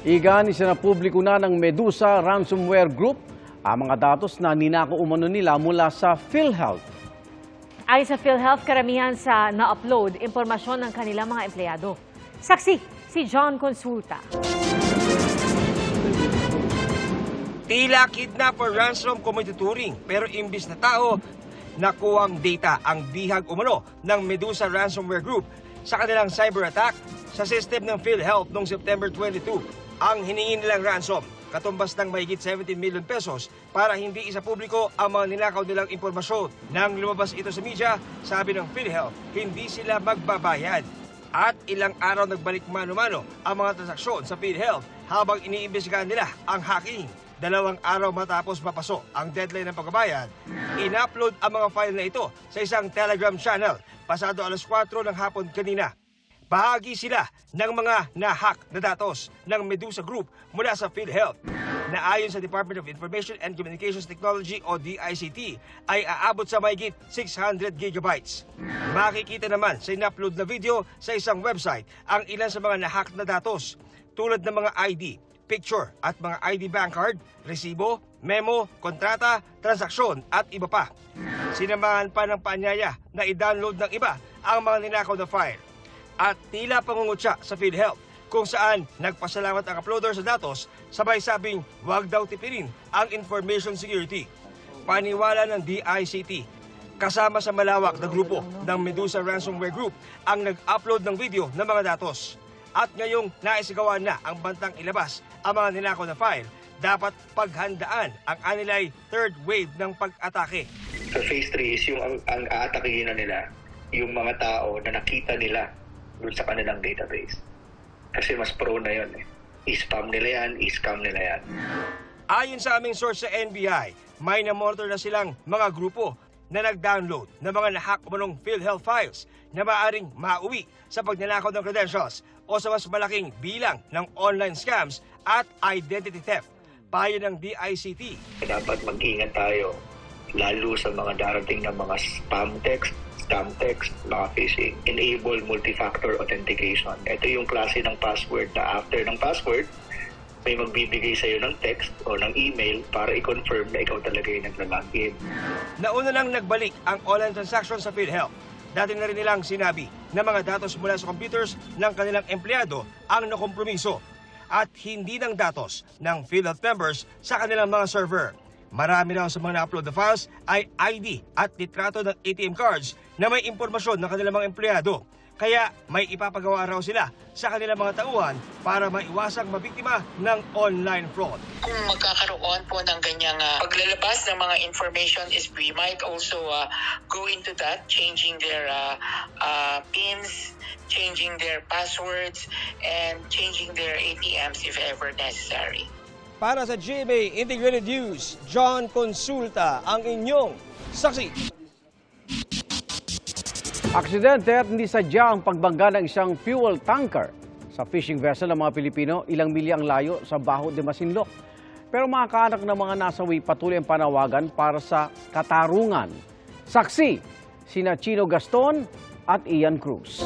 Igan, isinapubliko na ng Medusa Ransomware Group ang mga datos na ninako umano nila mula sa PhilHealth. Ayon sa PhilHealth, karamihan sa na-upload impormasyon ng kanilang mga empleyado. Saksi, si John Consulta. Tila kidnap or ransom tuturing, pero imbis na tao, nakuwang data ang bihag umano ng Medusa Ransomware Group sa kanilang cyber attack sa system ng PhilHealth noong September 22. Ang hiningi nilang ransom, katumbas ng mahigit 17 million pesos para hindi isa publiko ang mga ninakaw nilang impormasyon. Nang lumabas ito sa media, sabi ng PhilHealth, hindi sila magbabayad. At ilang araw nagbalik mano-mano ang mga transaksyon sa PhilHealth habang iniimbestigahan nila ang hacking. Dalawang araw matapos mapasok ang deadline ng pagbabayad, in-upload ang mga file na ito sa isang Telegram channel pasado alas 4 ng hapon kanina. Bahagi sila ng mga na-hack na datos ng Medusa Group mula sa PhilHealth na ayon sa Department of Information and Communications Technology o DICT ay aabot sa mahigit 600 gigabytes. Makikita naman sa in-upload na video sa isang website ang ilan sa mga na-hack na datos tulad ng mga ID, picture at mga ID bank card, resibo, memo, kontrata, transaksyon at iba pa. Sinamahan pa ng paanyaya na i-download ng iba ang mga ninakaw na file. At tila pangungutya sa PhilHealth kung saan nagpasalamat ang uploader sa datos sabay sabing huwag daw tipirin ang information security. Paniwala ng DICT kasama sa malawak na grupo ng Medusa Ransomware Group ang nag-upload ng video ng mga datos. At ngayong naisigawa na ang bantang ilabas ang mga ninakaw na file, dapat paghandaan ang anilay third wave ng pag-atake. Sa phase 3 is yung ang, ang aatakihin na nila yung mga tao na nakita nila dun sa kanilang database. Kasi mas pro na yun eh. I-spam nila yan, i-scam nila yan. Ayon sa aming source sa NBI, may namonitor na silang mga grupo na nag-download ng mga nahack umanong PhilHealth files na maaaring mauwi sa pagnanakaw ng credentials o sa mas malaking bilang ng online scams at identity theft. Payo ng DICT, Dapat mag-ingat tayo lalo sa mga darating na mga spam text, scam text, mga phishing. Enable multi-factor authentication. Ito yung klase ng password na after ng password, may magbibigay sa'yo ng text o ng email para i-confirm na ikaw talaga yung naglalogin. Nauna nang nagbalik ang online transaction sa PhilHealth. Dati na rin nilang sinabi na mga datos mula sa computers ng kanilang empleyado ang nakompromiso at hindi ng datos ng PhilHealth members sa kanilang mga server. Marami raw sa mga na-upload na files ay ID at litrato ng ATM cards na may impormasyon ng kanilang mga empleyado. Kaya may ipapagawa raw sila sa kanilang mga tauhan para maiwasang mabiktima ng online fraud. kung magkakaroon po ng ganyang ah, paglalabas ng mga information is we might also ah, go into that changing their ah, ah, pins changing their passwords and changing their ATMs if ever necessary Para sa GMA Integrated News, John Consulta ang inyong saksi. Aksidente at hindi sadya ang pagbangga ng isang fuel tanker sa fishing vessel ng mga Pilipino ilang milya ang layo sa Baho de Masinloc. Pero mga kaanak ng mga nasawi patuloy ang panawagan para sa katarungan. Saksi, sina Chino Gaston at Ian Cruz.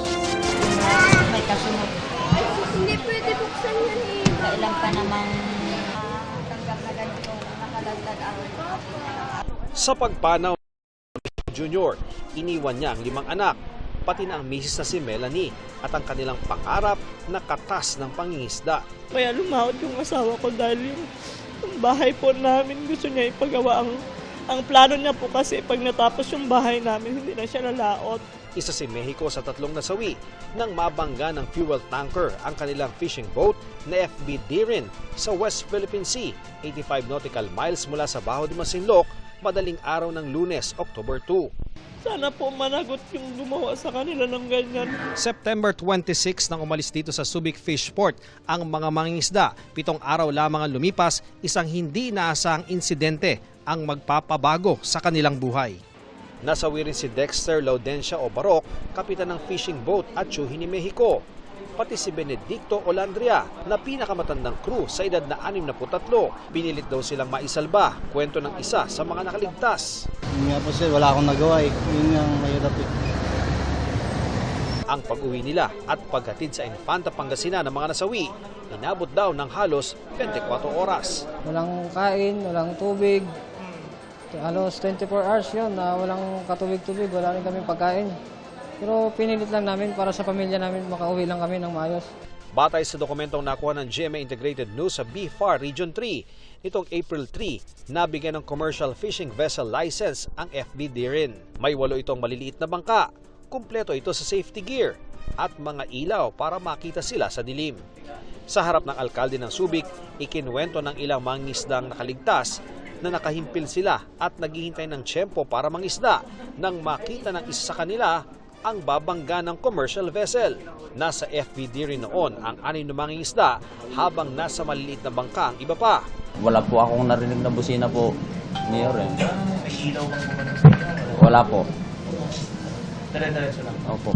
May kasunod. Hindi pwede buksan yan eh. Kailan pa namang tanggap na ganito nakalagdag ang Sa pagpanaw Junior, iniwan niya ang limang anak, pati na ang misis na si Melanie at ang kanilang pangarap na katas ng pangingisda. Kaya lumahot yung asawa ko dahil yung, yung bahay po namin gusto niya ipagawa ang ang plano niya po kasi pag natapos yung bahay namin hindi na siya lalaot. Isa si Mexico sa tatlong nasawi nang mabangga ng fuel tanker ang kanilang fishing boat na FB Dirin sa West Philippine Sea, 85 nautical miles mula sa Baho de Masinloc, madaling araw ng lunes, October 2. Sana po managot yung gumawa sa kanila ng ganyan. September 26 nang umalis dito sa Subic Fish Port ang mga mangingisda. Pitong araw lamang ang lumipas, isang hindi inaasahang insidente ang magpapabago sa kanilang buhay. Nasawi rin si Dexter Laudencia o Barok, kapitan ng fishing boat at Chuhi ni Mexico. Pati si Benedicto Olandria na pinakamatandang crew sa edad na 63. Pinilit daw silang maisalba, kwento ng isa sa mga nakaligtas. Yun nga po sir, wala akong nagawa eh. Yun ang mahirap eh. Ang pag-uwi nila at paghatid sa Infanta Pangasinan ng mga nasawi, inabot daw ng halos 24 oras. Walang kain, walang tubig. Halos 24 hours yun na walang katubig-tubig, wala rin kami pagkain. Pero pinilit lang namin para sa pamilya namin, makauwi lang kami ng maayos. Batay sa dokumentong nakuha ng GMA Integrated News sa BFAR Region 3, nitong April 3, nabigyan ng commercial fishing vessel license ang FB Dirin. May walo itong maliliit na bangka, kumpleto ito sa safety gear at mga ilaw para makita sila sa dilim. Sa harap ng alkalde ng Subic, ikinwento ng ilang mangisdang nakaligtas na nakahimpil sila at naghihintay ng tiyempo para mangisda nang makita ng isa sa kanila ang babangga ng commercial vessel. Nasa FBD rin noon ang anin na mangingisda habang nasa maliliit na bangka ang iba pa. Wala po akong narinig na busina po, Mayor. Eh. Wala po. Dire-diretso lang? Opo.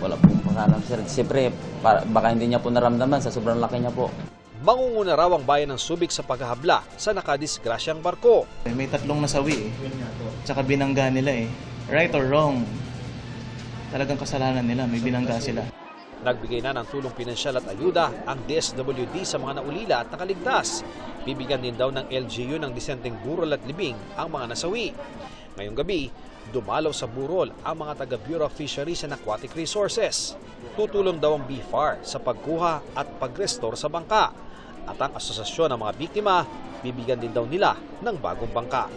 Wala po pakalam, sir. Siyempre, para, baka hindi niya po naramdaman sa sobrang laki niya po. Mangunguna raw ang bayan ng Subic sa paghahabla sa nakadisgrasyang barko. May tatlong nasawi eh. Tsaka binangga nila eh. Right or wrong, talagang kasalanan nila. May binangga sila. Nagbigay na ng tulong pinansyal at ayuda ang DSWD sa mga naulila at nakaligtas. Bibigyan din daw ng LGU ng disenteng burol at libing ang mga nasawi. Ngayong gabi, dumalaw sa burol ang mga taga Bureau of Fisheries and Aquatic Resources. Tutulong daw ang BFAR sa pagkuha at pag-restore sa bangka. At ang asosasyon ng mga biktima, bibigyan din daw nila ng bagong bangka.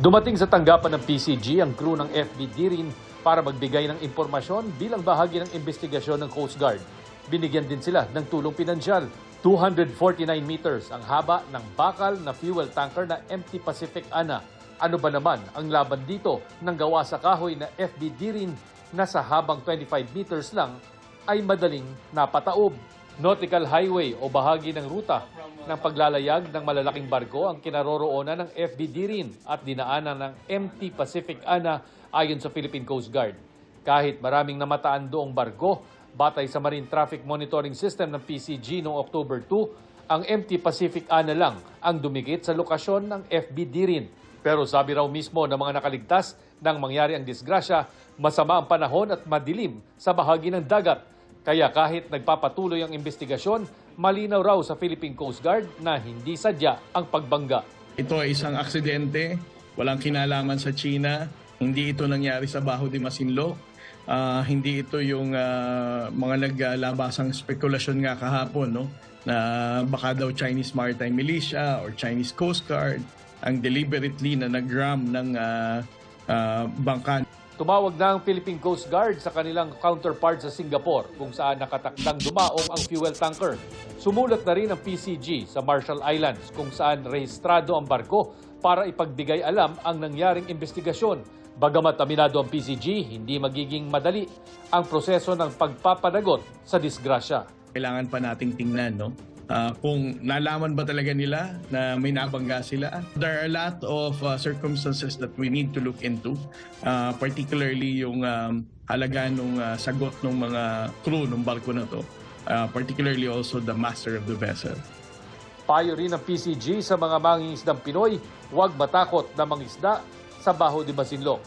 Dumating sa tanggapan ng PCG ang crew ng FBD rin para magbigay ng impormasyon bilang bahagi ng investigasyon ng Coast Guard. Binigyan din sila ng tulong pinansyal. 249 meters ang haba ng bakal na fuel tanker na MT Pacific Ana. Ano ba naman ang laban dito ng gawa sa kahoy na FBD rin na sa habang 25 meters lang ay madaling napataob. Nautical highway o bahagi ng ruta ng paglalayag ng malalaking barko ang kinaroroonan ng FBD rin at dinaanan ng MT Pacific Ana ayon sa Philippine Coast Guard. Kahit maraming namataan doong barko, batay sa Marine Traffic Monitoring System ng PCG noong October 2, ang MT Pacific Ana lang ang dumikit sa lokasyon ng FBD rin. Pero sabi raw mismo ng mga nakaligtas nang mangyari ang disgrasya, masama ang panahon at madilim sa bahagi ng dagat kaya kahit nagpapatuloy ang investigasyon, malinaw raw sa Philippine Coast Guard na hindi sadya ang pagbangga. Ito ay isang aksidente. Walang kinalaman sa China. Hindi ito nangyari sa Baho de Masinloc. Ah, hindi ito yung ah, mga naglalabasang spekulasyon nga kahapon no na baka daw Chinese Maritime Militia or Chinese Coast Guard ang deliberately na nag-ram ng ah, ah, bangka Tumawag na ang Philippine Coast Guard sa kanilang counterpart sa Singapore kung saan nakatakdang dumaong ang fuel tanker. Sumulat na rin ang PCG sa Marshall Islands kung saan rehistrado ang barko para ipagbigay alam ang nangyaring investigasyon. Bagamat aminado ang PCG, hindi magiging madali ang proseso ng pagpapanagot sa disgrasya. kailangan pa nating tingnan no Ah, kung nalaman ba talaga nila na may nabangga sila. There are a lot of ah, circumstances that we need to look into, Ah, particularly yung um, halaga ng sagot ng mga crew ng barko na to, Ah, particularly also the master of the vessel. Payo rin ng PCG sa mga mangingisdang Pinoy, huwag matakot na mangisda sa Baho de Masinloc.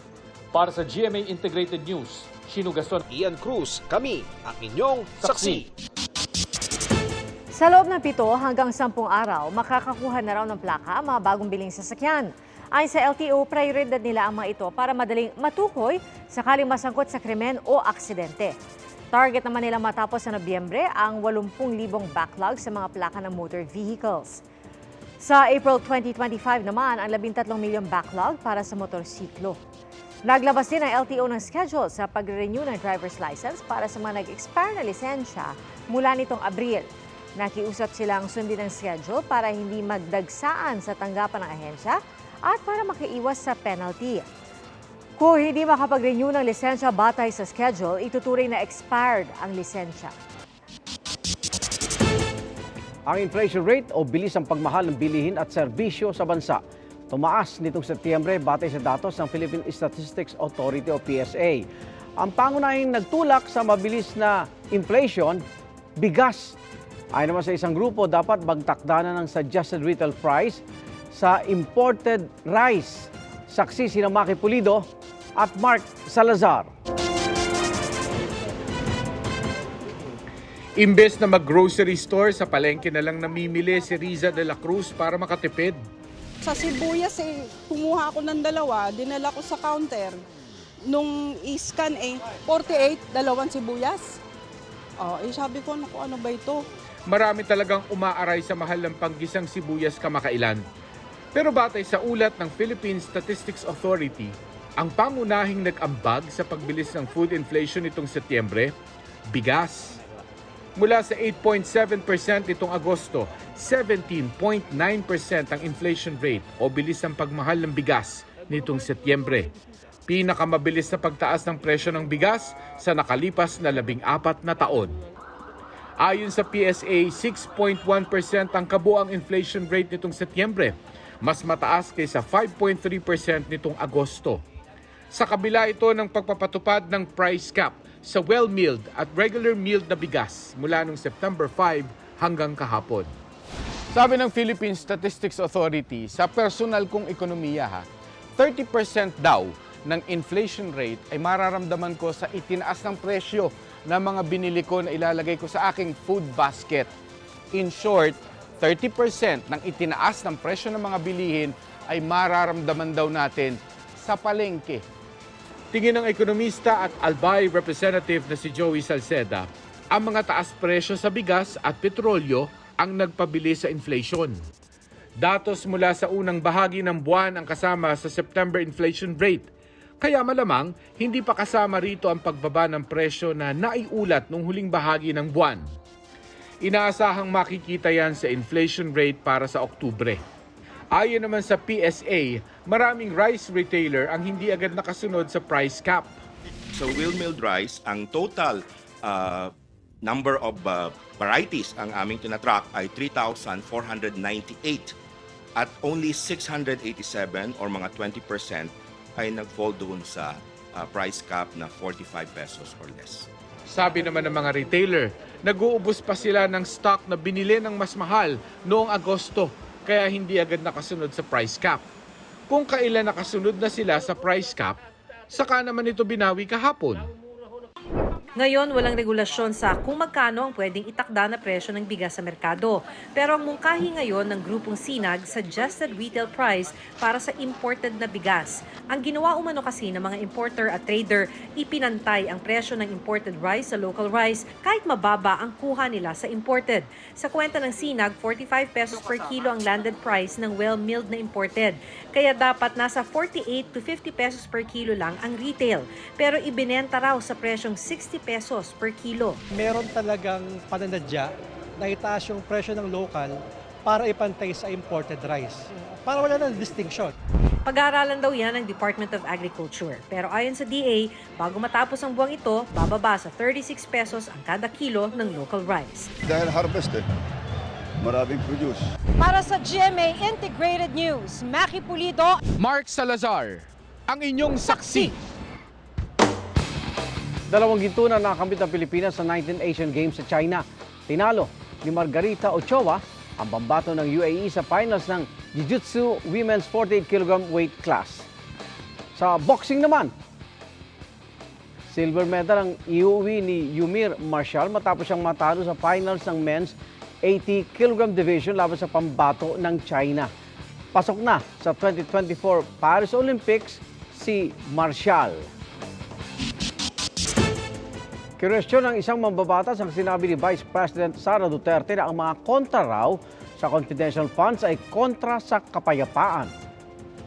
Para sa GMA Integrated News, Gaston, Ian Cruz, kami ang inyong saksi. Sa loob ng pito hanggang sampung araw, makakakuha na raw ng plaka ang mga bagong biling sasakyan. Ayon sa LTO, prioridad nila ang mga ito para madaling matukoy sakaling masangkot sa krimen o aksidente. Target naman nila matapos sa Nobyembre ang 80,000 backlog sa mga plaka ng motor vehicles. Sa April 2025 naman, ang 13 milyong backlog para sa motorsiklo. Naglabas din ang LTO ng schedule sa pag-renew ng driver's license para sa mga nag-expire na lisensya mula nitong Abril. Nakiusap silang sundin ang schedule para hindi magdagsaan sa tanggapan ng ahensya at para makiiwas sa penalty. Kung hindi makapag-renew ng lisensya batay sa schedule, ituturing na expired ang lisensya. Ang inflation rate o bilis ang pagmahal ng bilihin at serbisyo sa bansa. Tumaas nitong Setyembre batay sa datos ng Philippine Statistics Authority o PSA. Ang pangunahing nagtulak sa mabilis na inflation, bigas. Ayon naman sa isang grupo, dapat magtakda na ng suggested retail price sa imported rice. Saksi sina Maki Pulido, at Mark Salazar. Imbes na mag-grocery store, sa palengke na lang namimili si Riza de la Cruz para makatipid. Sa sibuyas eh, kumuha ako ng dalawa, dinala ko sa counter. Nung i-scan eh, 48, dalawang sibuyas. Oh, eh sabi ko, naku, ano ba ito? Marami talagang umaaray sa mahal ng panggisang sibuyas kamakailan. Pero batay sa ulat ng Philippine Statistics Authority, ang pangunahing nag-ambag sa pagbilis ng food inflation nitong Setyembre, bigas. Mula sa 8.7% nitong Agosto, 17.9% ang inflation rate o bilis ng pagmahal ng bigas nitong Setyembre. Pinakamabilis na pagtaas ng presyo ng bigas sa nakalipas na labing apat na taon. Ayon sa PSA, 6.1% ang kabuang inflation rate nitong Setyembre, mas mataas kaysa 5.3% nitong Agosto. Sa kabila ito ng pagpapatupad ng price cap sa well-milled at regular milled na bigas mula noong September 5 hanggang kahapon. Sabi ng Philippine Statistics Authority, sa personal kong ekonomiya ha, 30% daw ng inflation rate ay mararamdaman ko sa itinaas ng presyo ng mga binili ko na ilalagay ko sa aking food basket. In short, 30% ng itinaas ng presyo ng mga bilihin ay mararamdaman daw natin sa palengke. Tingin ng ekonomista at Albay representative na si Joey Salceda, ang mga taas presyo sa bigas at petrolyo ang nagpabili sa inflation. Datos mula sa unang bahagi ng buwan ang kasama sa September inflation rate. Kaya malamang hindi pa kasama rito ang pagbaba ng presyo na naiulat nung huling bahagi ng buwan. Inaasahang makikita yan sa inflation rate para sa Oktubre. Ayon naman sa PSA, maraming rice retailer ang hindi agad nakasunod sa price cap. Sa wheel milled rice, ang total uh, number of uh, varieties ang aming tinatrack ay 3,498 at only 687 or mga 20% ay nag-fall doon sa uh, price cap na 45 pesos or less. Sabi naman ng mga retailer, nag-uubos pa sila ng stock na binili ng mas mahal noong Agosto kaya hindi agad nakasunod sa price cap. Kung kailan nakasunod na sila sa price cap, saka naman ito binawi kahapon. Ngayon, walang regulasyon sa kung magkano ang pwedeng itakda na presyo ng bigas sa merkado. Pero ang mungkahi ngayon ng grupong Sinag, suggested retail price para sa imported na bigas. Ang ginawa umano kasi ng mga importer at trader, ipinantay ang presyo ng imported rice sa local rice kahit mababa ang kuha nila sa imported. Sa kwenta ng Sinag, 45 pesos per kilo ang landed price ng well-milled na imported. Kaya dapat nasa 48 to 50 pesos per kilo lang ang retail. Pero ibinenta raw sa presyong 60 pesos per kilo. meron talagang pananadya na itaas yung presyo ng local para ipantay sa imported rice. Para wala ng distinction. Pag-aaralan daw yan ng Department of Agriculture. Pero ayon sa DA, bago matapos ang buwang ito, bababa sa 36 pesos ang kada kilo ng local rice. Dahil harvest eh. Maraming produce. Para sa GMA Integrated News, Maki Pulido, Mark Salazar, ang inyong saksi. Dalawang ginto na nakamit ng Pilipinas sa 19 Asian Games sa China. Tinalo ni Margarita Ochoa ang pambato ng UAE sa finals ng Jiu-Jitsu Women's 48 kg weight class. Sa boxing naman, silver medal ang iuwi ni Yumir Marshall matapos siyang matalo sa finals ng men's 80 kg division laban sa pambato ng China. Pasok na sa 2024 Paris Olympics si Marshall. Kiresyon ng isang mambabatas ang sinabi ni Vice President Sara Duterte na ang mga kontra raw sa confidential funds ay kontra sa kapayapaan.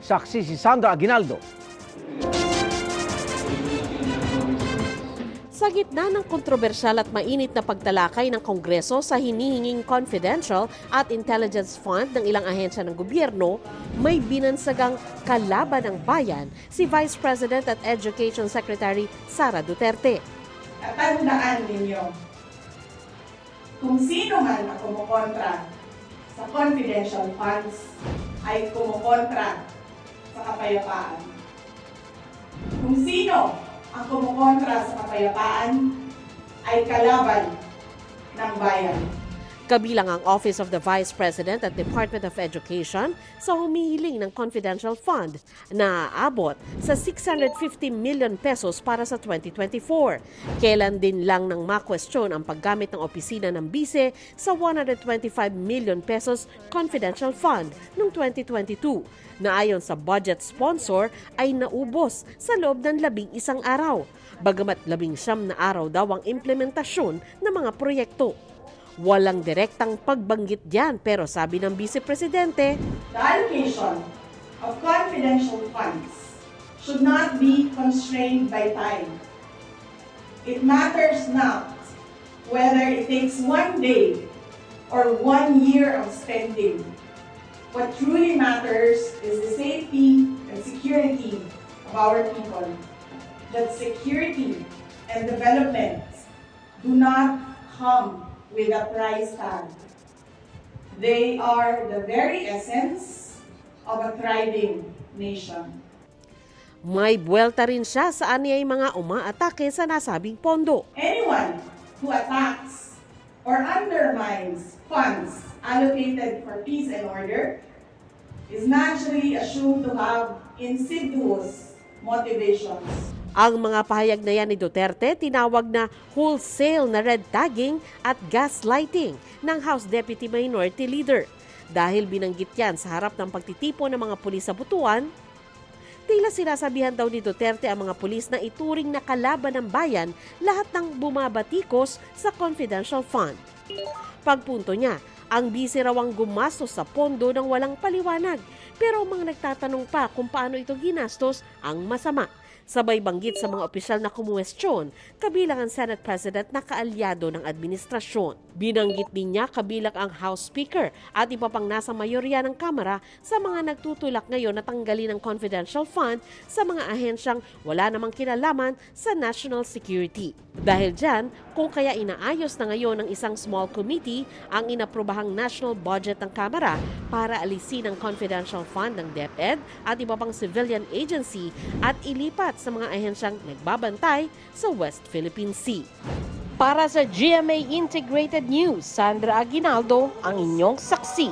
Saksi si Sandra Aguinaldo. Sa gitna ng kontrobersyal at mainit na pagtalakay ng Kongreso sa hinihinging confidential at intelligence fund ng ilang ahensya ng gobyerno, may binansagang kalaban ng bayan si Vice President at Education Secretary Sara Duterte. Tandaan ninyo, kung sino man ang kumukontra sa confidential funds ay kumukontra sa kapayapaan. Kung sino ang kumukontra sa kapayapaan ay kalaban ng bayan. Kabilang ang Office of the Vice President at Department of Education sa humihiling ng confidential fund na aabot sa 650 million pesos para sa 2024. Kailan din lang nang makwestiyon ang paggamit ng opisina ng bise sa 125 million pesos confidential fund noong 2022 na ayon sa budget sponsor ay naubos sa loob ng labing isang araw. Bagamat labing siyam na araw daw ang implementasyon ng mga proyekto. Walang direktang pagbanggit diyan pero sabi ng Vice Presidente, The allocation of confidential funds should not be constrained by time. It matters not whether it takes one day or one year of spending. What truly matters is the safety and security of our people. That security and development do not come with a price tag. They are the very essence of a thriving nation. may buwelta rin siya sa anyay mga umaatake sa nasabing pondo. Anyone who attacks or undermines funds allocated for peace and order is naturally assumed to have insidious motivations. Ang mga pahayag na yan ni Duterte tinawag na wholesale na red tagging at gaslighting ng House Deputy Minority Leader. Dahil binanggit yan sa harap ng pagtitipo ng mga pulis sa Butuan, tila sinasabihan daw ni Duterte ang mga pulis na ituring na kalaban ng bayan lahat ng bumabatikos sa confidential fund. Pagpunto niya, ang bisi raw ang gumastos sa pondo ng walang paliwanag pero mga nagtatanong pa kung paano ito ginastos ang masama. Sabay banggit sa mga opisyal na kumuwestiyon, kabilang ang Senate President na kaalyado ng administrasyon. Binanggit din niya kabilang ang House Speaker at iba pang nasa mayorya ng Kamara sa mga nagtutulak ngayon na tanggalin ang confidential fund sa mga ahensyang wala namang kinalaman sa national security. Dahil dyan, kung kaya inaayos na ngayon ng isang small committee ang inaprobahang national budget ng Kamara para alisin ang confidential fund ng DepEd at iba pang civilian agency at ilipat sa mga ahensyang nagbabantay sa West Philippine Sea. Para sa GMA Integrated News, Sandra Aguinaldo ang inyong saksi.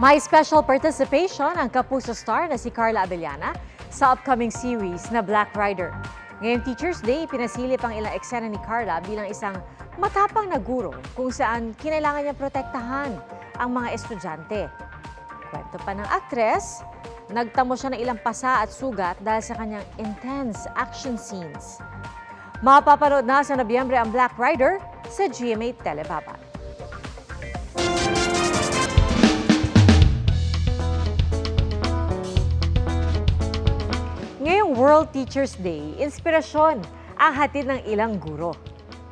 May special participation ang Kapuso star na si Carla Abellana sa upcoming series na Black Rider. Ngayong Teacher's Day, pinasilip ang ilang eksena ni Carla bilang isang matapang na guro kung saan kinailangan niya protektahan ang mga estudyante. Kwento pa ng aktres, nagtamo siya ng ilang pasa at sugat dahil sa kanyang intense action scenes. Mapapanood na sa Nobyembre ang Black Rider sa GMA Telebaba. Ngayong World Teachers Day, inspirasyon ang hatid ng ilang guro.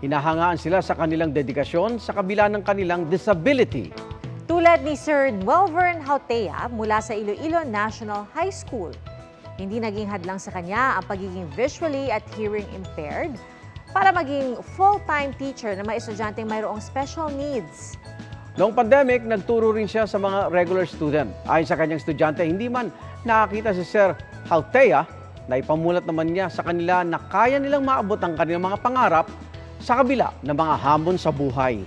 Hinahangaan sila sa kanilang dedikasyon sa kabila ng kanilang disability. Tulad ni Sir Welvern Hautea mula sa Iloilo National High School. Hindi naging hadlang sa kanya ang pagiging visually at hearing impaired para maging full-time teacher na mga estudyanteng mayroong special needs. Noong pandemic, nagturo rin siya sa mga regular student. Ayon sa kanyang estudyante, hindi man nakakita si Sir Haltea na ipamulat naman niya sa kanila na kaya nilang maabot ang kanilang mga pangarap sa kabila ng mga hamon sa buhay.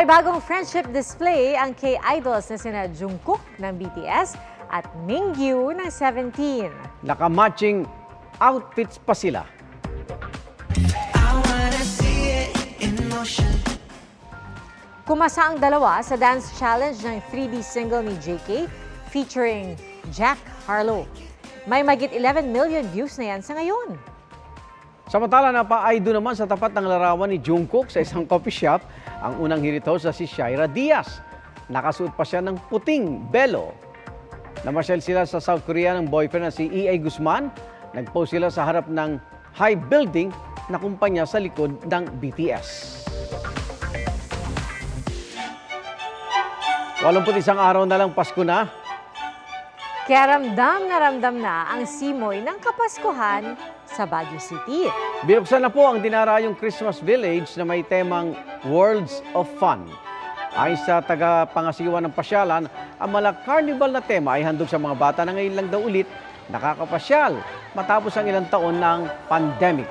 May bagong friendship display ang K-idols na sina Jungkook ng BTS at Mingyu ng 17. Nakamatching outfits pa sila. Kumasa ang dalawa sa dance challenge ng 3D single ni JK featuring Jack Harlow. May magit 11 million views na yan sa ngayon. Samantala, napa-aido naman sa tapat ng larawan ni Jungkook sa isang coffee shop ang unang hirito sa si Shaira Diaz. Nakasuot pa siya ng puting belo. Namasyal sila sa South Korea ng boyfriend na si E.A. Guzman. Nagpost sila sa harap ng high building na kumpanya sa likod ng BTS. 81 araw na lang Pasko na. Kaya ramdam na ramdam na ang simoy ng Kapaskuhan sa Baguio City. Binuksan na po ang dinarayong Christmas Village na may temang Worlds of Fun. Ayon sa tagapangasiwa ng pasyalan, ang mala carnival na tema ay handog sa mga bata na ngayon lang daw ulit nakakapasyal matapos ang ilang taon ng pandemic.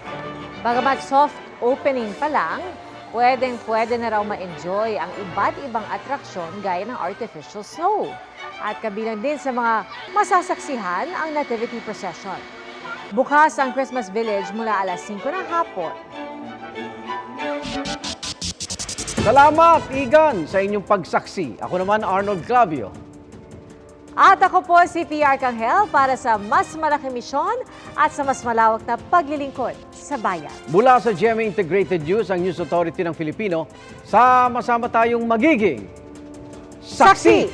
Bagamat soft opening pa lang, pwedeng pwede na raw ma-enjoy ang iba't ibang atraksyon gaya ng artificial snow. At kabilang din sa mga masasaksihan ang nativity procession. Bukas ang Christmas Village mula alas 5 ng hapon. Salamat, Igan, sa inyong pagsaksi. Ako naman, Arnold Clavio. At ako po si PR Kanghel para sa mas malaking misyon at sa mas malawak na paglilingkod sa bayan. Mula sa GMA Integrated News, ang News Authority ng Filipino, sama-sama tayong magiging saksi!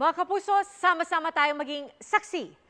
Mga kapuso, sama-sama tayong maging saksi.